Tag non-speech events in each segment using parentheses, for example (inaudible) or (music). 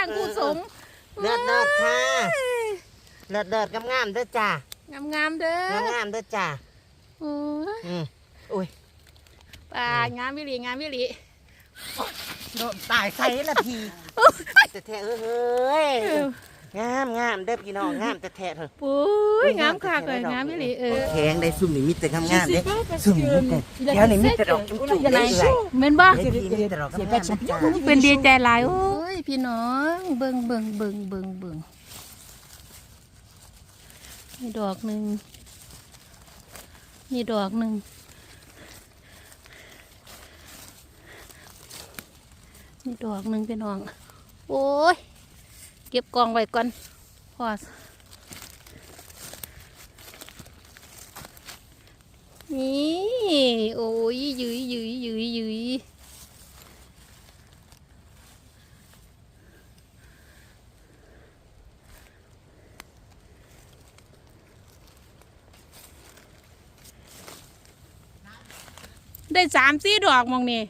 ร้างคู่สงฆ์เลิศเลิศค่ะเลิศเลิศงามๆเด้อจ้างามงามๆเด้องามๆเด้อจ้าโอ้ยอืมอุ้ยป่างามวิลีงามวิลีโดนตายใส่ละพีแต่แท้เอ้ย งามงามเด้อพี่น้องงามแต่แท้เถอะปุ้ยงามค่ะเลยงามวิลีเออแข็งได้ซุ่มนี่มีแต่งามงามเด้ซุ่มนี่มีแต่แถวนี่มีแต่ดอกจุ๊บๆเลยเลยเม่นบ่เด้พี่มีแต่ดอกงามๆเด้อจ้าเป็นดีใจหลายโอ้ยพี่น้องเบิ่งเบิ่งเบิ่งเบิ่งเบิ่งนี่ดอกหนึ่งนี่ดอกหนึ่งนี่ดอกหนึ่งพี่น้องโอ้ย เก็บกองไว้ก่อนพอนี่โอ้ยยืยยืยยืยยืยได้สามสี่ดอกมองนี่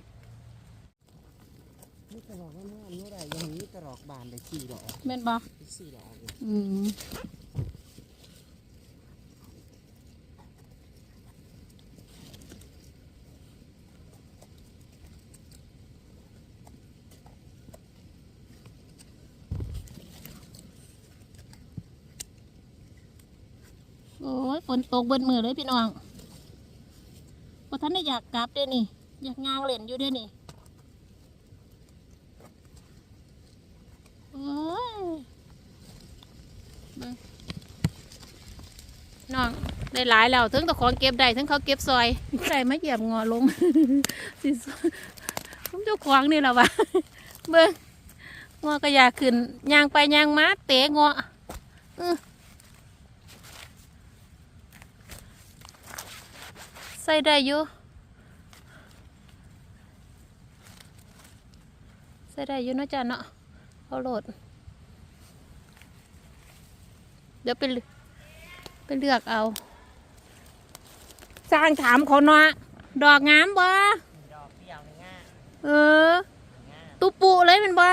มีแต่ดอกงามๆนี่แหละยังมีแต่ด อกบานได้สี่ดอกแม่นบ่สี่ดอกอืมโอ้ยฝนตกเบิดมือเลยพี่น้องพอท่านได้อยากกลับเด้นี่ อยากงางเล่นอยู่เด้นี่โอ้ย น้องได้หลายแล้วถึงตะของเก็บได้ถึงเขาเก็บซอยใส่มาเหยียบงอลงสิผมเจ้าของนี่แหละวะเบิ่งงอก็อยากขึ้นยางไปยางมาเตะงอใส่ได้อยู่ใส่ได้อยู่นะจ๊ะเนาะ เอาโหลด เดี๋ยวไปเลืไปเลือกเอา สร้างถามเขาเนาะดอกงามบ่ดอกเดียวง่ายเออ ตุปุเลยแมันบ่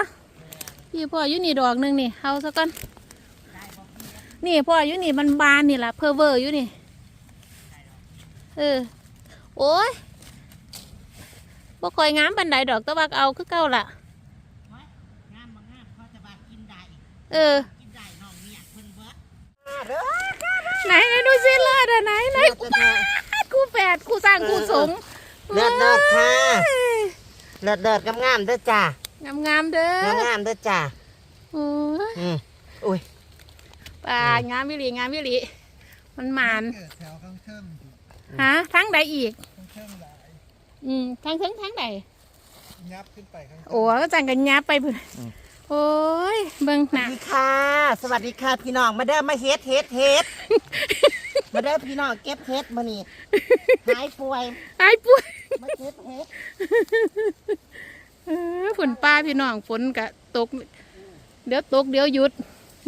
พี่พ่ออยู่นี่ดอกหนึ่งนี่เอาซะก่อนนี่พ่ออยู่นี่มันบานนี่ล่ะเพอเวอร์อยู่นี่ เออ โอ้ยบ่ค่อยงามปันใดดอกแตะวักเอาคือเก่าล่ะ งามบ่งามเขาจะบากินได้ เออกินได้น้องเมียเพิ่นเบิดเด้อไหนไหนดูสิเลิศอะไหนไหนเลิศเลิศคู่แฝดคู่สร้างคู่สมเลิศเลิศค่ะเลิศเลิศงามงามๆเด้อจ้างามงามๆเด้งามองามๆเด้อจ้าโอ้ยอืมอุ้ยป่างามวิลีงามวิลีมันหมานเกิดแถวข้างเทิงฮะทั้งใดอีก ข้างเทิงหลายอืมทั้งทั้งทั้งใดยับขึ้นไปข้างเทิงโอ้ก็จังกันยับไปพุ่น โอ้ยเบิ่งสหวันัสกดีค่ะ สวัสดีค่ะพี่น้องมาเด้อมาเฮ็ดเฮ็ดเฮ็ด มาเด้อพี่น้องเก็บเฮ็ดมานี่หายป่วยไอ้ปุ้ยมาเก็บเฮ็ดเออฝนป้าพี่น้องฝนกะตก เดี๋ยวตกเดี๋ยวหยุด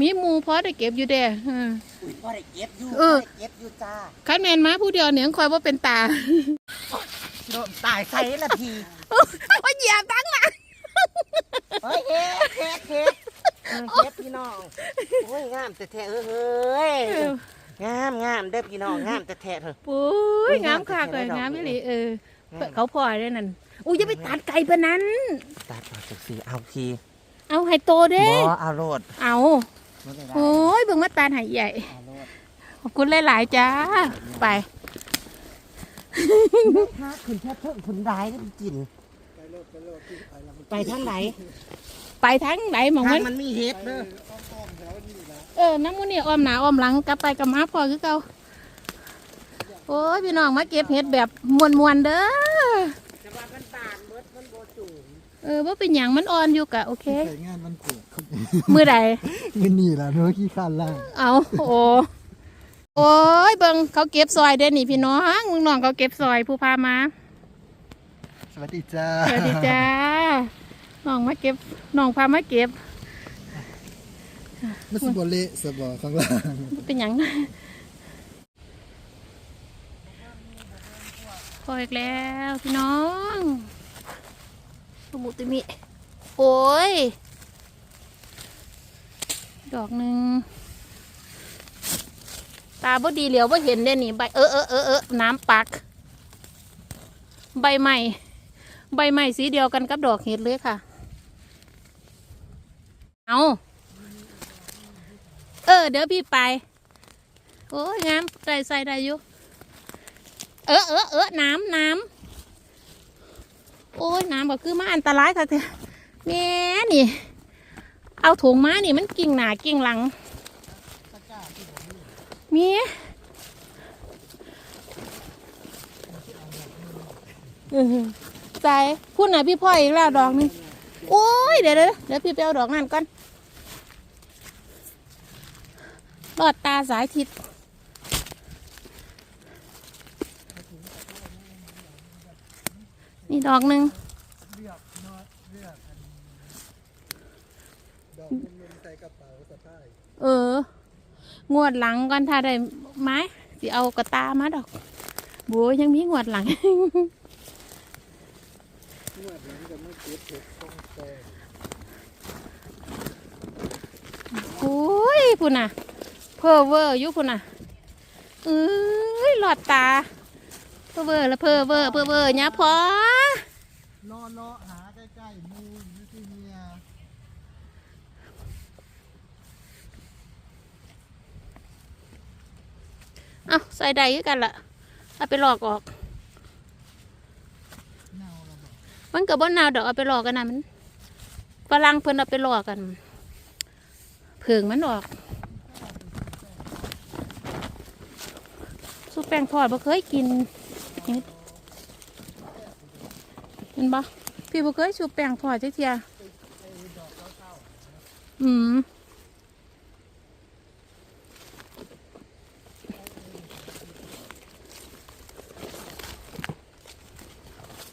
มีหมูพอได้เก็บอยู่เด้อเออ อุ้ยบ่ได้เก็บอยู่เออบ่ได้เก็บอยู่จ้าคันแมนมาผู้เดียวเนี่ยคอยว่าเป็นตาโดนตายใส่ละพี่โอ้ยเหยียบตั้งหลัง เฮ้ยเฮ็ดเฮ็ดเฮ็ดเออเฮ็ดพี่น้องโอ้ยงามแต่แท้เอ้ยงามงามเด้อพี่น้องงามแต่แท้เถอะ ปุ้ยงามค่ะเลยงามวิลีเออเขาพลอยได้นั่นอุ้ยอย่าไปตัดไก่ปะนั้น ตัดต่อจากสีเอาทีเอาให้โตเด้ บ่เอาโลดเอาบ่ได้โอ้ยเบิ่งมาตาหายใหญ่ เอาโลดขอบคุณหลายๆจ้า ไป ถ้าคุณแค่เพิ่มคุณได้ก็กินไปโลดไปโลดที่ไปแล้วมัน ไปทางไหนไปทั้งไหนหมองทามังนมันมีเฮ็ดเด้ออ้อมๆแถวนี้นะเออน้ำมูนี่อ้อมหนาอ้อมหลังกลับไปกับมาพอคือเก่าโอ้ยพี่น้องมาเก็บเห็ดแบบมวนๆเด้อแต่ว่ามันบานเบิดมันบ่สูงเออว่าเป็นอย่างมันอ่อนอยู่กะโอเค ใส่งานมันเกิดครับมือใด เงินนี่แหละเนื้อขี้ข้านล่างเอาโอ้โอ้ยเบิ่งเขาเก็บซอยเด้อนี่พี่น้องมึงน้องเขาเก็บซอยผู้พามาส วัสดีจ้าสวัสดีจ้าน้องมาเก็บน้องพามาเก็บไม่สบเละสบอข้างล่างเป็นหยังพออีกแล้วพี่น้องสมุติมิโอ้ย ดอกหนึ่งตาบ่ดีเหลียวบ่เห็นเด้นี่ใบเออเออเออเออน้ำปัก ใบใหม่ ใบใหม่สีเดียวกันกับดอกเห็ดเลยค่ะ เอาเออ เดี๋ยวพี่ไป โอ้ยงามใส่ใส่ได้อยู่ เออเออเออน้ำน้ำโอ้ยน้ำก็คือมาอันตรายค่ะเธอแม่นี่ เอาถุงมานี่มันกิ่งหนากิ่งหลังมีเออ ใจพูดหน่อยพี่พ่ออีกแล้วดอกหนึงโอ้ยเดี๋ยวเดี๋ยวเดี๋ยวพี่ไปเอาดอกนั่นก่อนลอดตาสายทิศนี่ดอกหนึ่งเออดเลือกอันดอกมุมๆใส่กระเป๋าสะพายเอองวดหลังก่อนถ้าได้ไม้สิเอากระตามาดอก โบยังมีงวดหลัง นวดหลังจะไม่เก็บเห็ดต้องแซ่โอ้ยพุ่นน่ะ เพอเวอร์อยู่พุ่นน่ะเอ้ยหลอดตา เพอเวอร์ล้วเพอเวอร์เพอเวอร์เนี่ยพอนอนเลาะหาใกล้ๆมูนยูซีเนียเอาใส่ใดกันละเอาไปหลอกออก เน่าแล้วบอก มันกับบ่นาวดอกเอาไปหลอกกันนะมันฝรั่งเพิ่นเอาไปหลอกกันเผิงมันออกสุปแป้งทอดบ่เคยกินเห็นบ่พี่บ่เคยสูแป้งทอดจักเทียอืม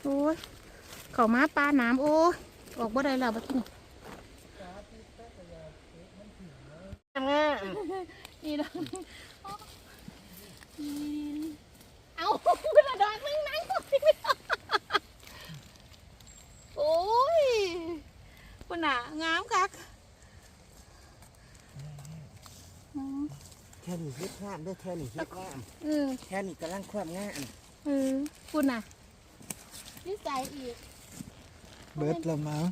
โอ้ย เข้ามาปลาน้ำโอ้ยออกบ่ได้แล้วบัดนี้งามนี่นะเอาเวลาดอกนึงนั่งโอ้ยคุณน่ะงามคักอืมแค่นี้เฮ็ดงามเด้อแค่นี้เฮ็ดงามเออแค่นี้กำลังความงามเออคุณน่ะนิสัยอีก เบิร์ดละมั้ง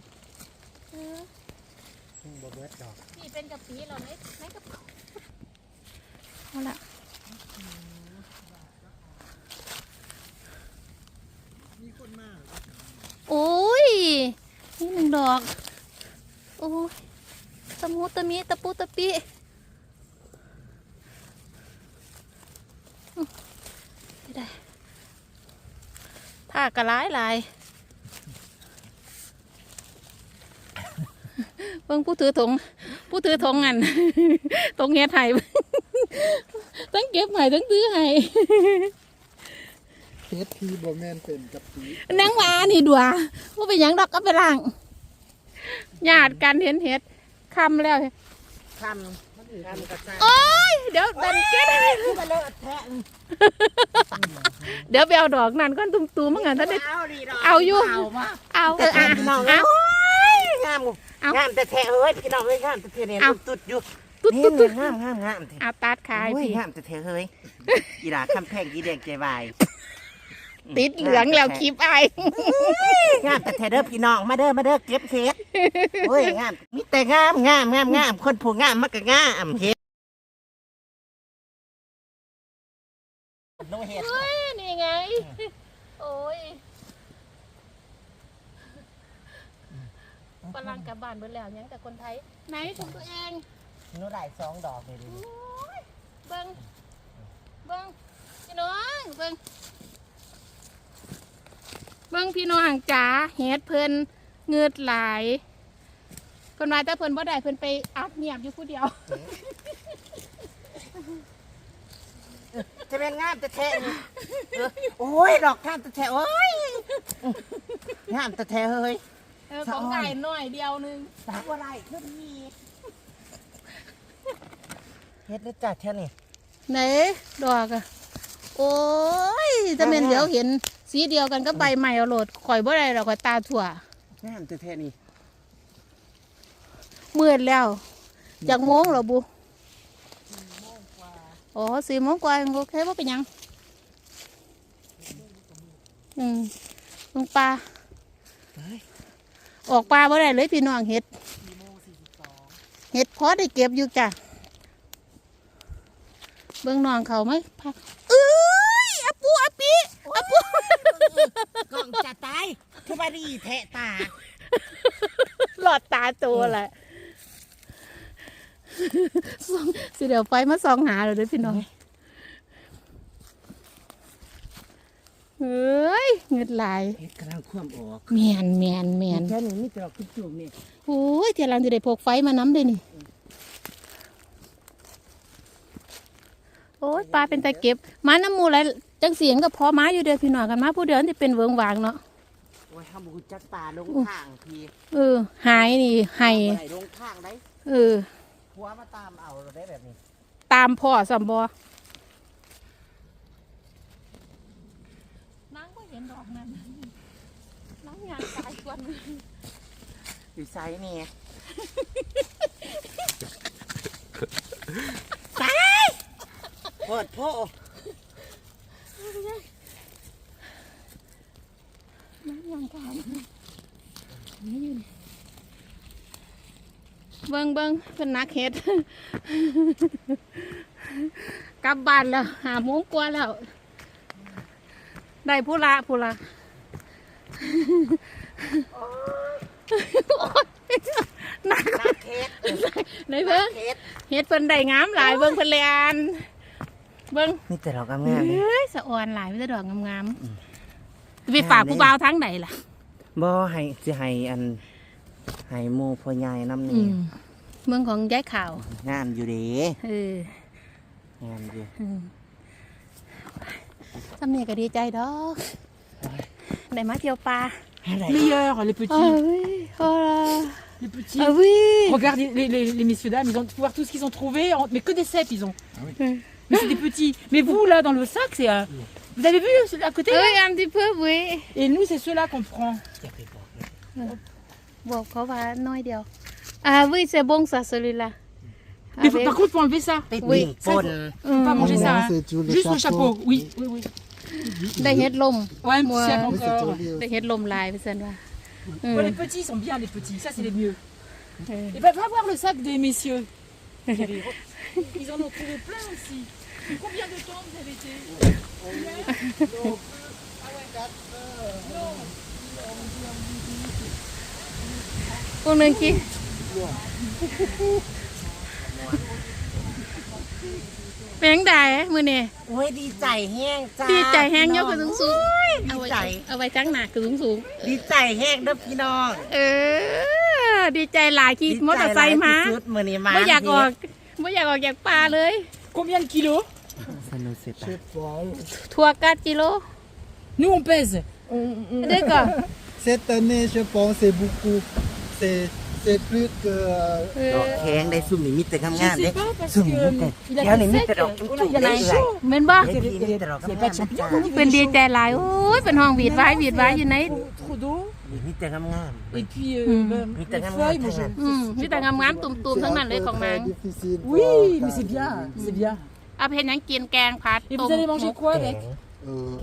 เบ่เบิดดอกนี่เป็นกะปิเราในในกระเป๋าเอาละมีคนมาโอ้ยนี่หนึ่งดอกโอ้ยตะมูตะมีตะปูตะปี้ไม่ได้ผ้ากระร้ายลาย เบิ่งผู้ถือถงผู้ถือถงอันถงเฮ็ดไห้ทั้งเก็บไห้ทั้งซื้อไห้เฮ็ดทีบอแมนเป็นกับปีนังว่านี่ดัวว่าเป็นหยังดอกก็ไปล่างญาติกันเห็นเห็ดคำแล้วทำทำกระจายโอ้ยเดี๋ยวดันเก็ตมาเลอะแทะเดี๋ยวไปเอาดอกนั่นก้อนตุ้มๆมั้งอะท่านได้เอาดีดอกเอาอยู่เอามาเอาเอแต่อแทะอะพี่น้องเอาเอ้ยงาม เอางามแต่แทะเอ้ยพี่น้องเอ้ยงามแต่แทะเนี่ยเอา ตุดๆอยู่ตุ๊ดนี่ตุ๊ดตุ๊ดงามงามงามแท้เอาตัดขายโอ้ยพี่งามแต่แทะเฮ้ยอีหลาคำแพงอีแดงใจวายติดเหลืองแล้วคลิปไอายงามแต่แทะเด้อพี่น้องมาเด้อมาเด้อเก็บเฮ็ดโอ้ยงามมีแต่งามงามงามงามคนผู้งามมักก็งามเฮ็ดโนเฮ็ดเฮ้ยนี่ไง โอ้ย ฝรั่งกลับบ้านเบิดแล้วยังแต่คนไทย ไหนของตัวเองหนูได้สองดอกเลยดิโอ้ยเบิ้งเบิ้งพี่น้องเบิ้งเบิ้งพี่น้องจ๋าเฮ็ดเพิ่นเงืดหลายเพิ่นว่าแต่เพิ่นบ่ได้เพิ่นไปอัดเงียบอยู่ผู้เดียวจะเป็นงามแต่แทะนี่เออโอ้ยดอกงามแต่แทะโอ้ยงามแต่แทะเฮ้ยเออของไก่หน่อยเดียวหนึงสาวอะไรขึ้นมีเฮ็ดเลยจ้ะแค่นี้ไหนดอกอะโอ้ยจะเป็นเอาๆเดี๋ยวเห็นสีเดียวกันก็ใบใหม่เอาโหลดข่อยบ่ได้ดอกข่อยตาถั่วงามแต่แท้นี่มืดแล้วจากโมงเหรอบุอ๋อสี่โมงกว่าโอเคว่าเป็นหยังอืมลงปลาเฮ้ย ออกปลาบ่ได้เลยพี่น้องเห็ดสี่โมงสี่สิบสองเห็ดพอได้เก็บอยู่จ้ะเบื้องน้องเขาไหมพักเอ้ยอาปูอาปีอาปูกล้องจะตายคือว่าดีแทะตา หลอดตาตัวแหละส่องสิเดี๋ยวไฟมาส่องหาเลยเด้อพี่น้องเฮ้ย เงืดไหลายเฮ็ดกำลังคว่ำออกแมนแมนแมนแค่นี้มีแต่ดอกจุ่มๆนี่โอ้ยเทียรังจะได้พกไฟมาน้ำเลยนี่โอ้ยปลาเป็นตะเก็บมาน้ำมูไรจังเสียงกับพอม้าอยู่เดียวพี่น้องกันมาผู้เดียวที่เป็นเวิงวางเนาะโอ้ยห้ามบุจักป่าลงทางพี่เออหายนี่ให้ไหลลงทางได้เออหัวมาตามเอาเราได้แบบนี้ ตามพ่อสัมบอนังก็เห็นดอกนั้น นังอยากตายกว่าอยู่ไซส์นี่โพดโพนังอยากตายนี่อยู่นี่เบิ้งเบิ้งเป็นนักเฮ็ด กลับบ้านแล้ว หาโมงกว่าแล้ว ได้ผู้ละผู้ละ นักนักเฮ็ดได้เบิ้งเฮ็ดเฮ็ดเพิ่นได้งามหลายเบิ่งเพิ่นเลยอ่านเบิ่งนี่แต่เรากำงานเลยเฮ้ยสะออนหลายมีแต่ดอกงามๆไปฝากผู้บ่าวทั้งไหนล่ะบ่ให้สิให้อันให้หมู่พ่อใหญ่น้ำอืนี่มเมืองของยายข่าวงามอยู่เด้เอองามอยู่อืมสำเนียก็ดีใจดอกได้มาเที่ยวป่า Meilleurs, les เอ้ petits. ยโอ้ล่ะ Les petits. เอ้ย Regardez les, les, les messieurs dames, ils ont voir tout ce qu'ils ont trouvé, en- mais que des cèpes ils ont. Mais c'est des petits. Mais vous là dans le sac, c'est. euh, Vous avez vu celui à côté เอ้ là ยอันที่เพิ่มเว้ย Et nous c'est ceux-là qu'on prend. บอกเขาว่าน้อยเดียวอ่าวิเซบงซาสลิละ Mais faut- par contre faut enlever ça. ติด Oui, หนิ่งปน Faut pas manger ça. Non, hein. c'est tout le Juste le chapeau. chapeau. Oui, oui, oui. ได้เฮ็ดลม Ouais, un petit Ouais. cèpe Oui, c'est encore. joli ได้ aussi. เฮ็ดลมลายไปซั่นว่าอืม Ouais, les petits ils sont bien les petits. Ça c'est les mieux. Ouais. Et ben va voir le sac des messieurs. (laughs) Ils en ont trouvé plein aussi. Combien de temps vous avez été พวกหนึงกี่ (laughs) เป็นจังไดมื้อนี้โอ้ยดีใจแห้งจ้าดีใจแฮงยกขึ้นสูงๆดีเอาไว้ใจเอาไว้จังหนักขึ้นสูงดีใจแห้งเด้อพี่น้องๆเออ ดีใจหลายขี่มอเตอร์ไซค์มาดีใจหลยที่สุดมื้อนี้มาไม่อยากออกไม่อยากออกจากป่าเลย Combien de kilos สนุกเสีย Je sais pas. ทัวกัดกิโล Nous on pèse. On, on- เด็กก่อน Cette année, je pense, c'est beaucoup. C'est c'est plus que. euh, เอดออกแข็งได้ซุ่มนี่มีแต่งาม Je ๆเด้ sais pas parce ซุ่ม que นี่มีแต่ il a แถวนี้ fait มี sec. แต่ดอกจุ่ม Oh là, ๆ il y en ได้ a เลย chaud. เม็นบ่เฮ้ยพี่มีแต่ดอก Il n'y a งา pas ม de ๆนะ champignons จ๊ะ au niveau เป็น des ดี champs. ใจหลายโอ้ยเป็นห้องหวีดไว้หวีดไว้อยู่ใน Trop, trop d'eau. มีแต่งามๆ Et puis euh, Hmm. ben, Mais t'as les quand même feuilles, un moi je. talent. อืมมีแต่งามๆตุ่มๆทั้งนั้นเลยของนาง très difficile. Oui, pour- mais c'est bien, c'est bien. เอาไปเห็นหยังกินแกงผัด Et ต้ม vous allez manger quoi avec Euh,